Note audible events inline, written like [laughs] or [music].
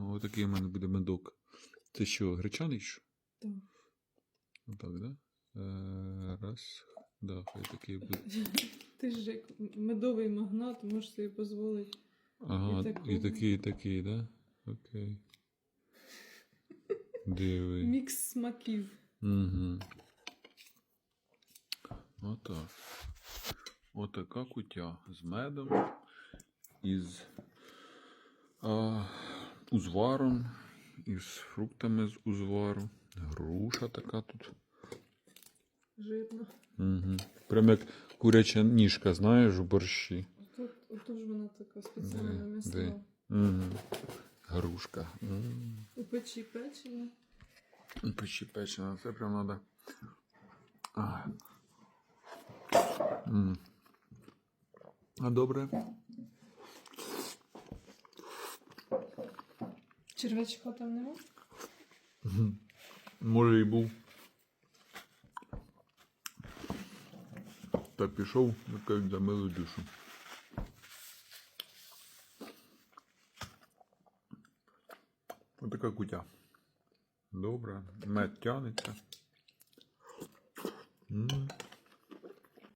О, такий у мене буде медок. Це що, гречаний? що? Так. Отак, да? Е, раз. Да, хай такий буде. [laughs] Ти ж як медовий магнат, можеш собі дозволити. Ага, І і, такий, і такий, да? Окей. [laughs] Диви. Мікс смаків. Угу. Отак. Отака кутя з медом, із а, узваром, із фруктами з узвару. Груша така тут. Жирно. Угу. Прям як куряча ніжка, знаєш, у борщі. Тут, отож вона така спеціальна м'ясна. Угу. Грушка. М. У печі печення. Печі печена, це прям надо. А, М. а добре. Червячка там нема? Може і був. Та пішов, як за милу душу. Ось така кутя. Добре. Мед тянеться. М.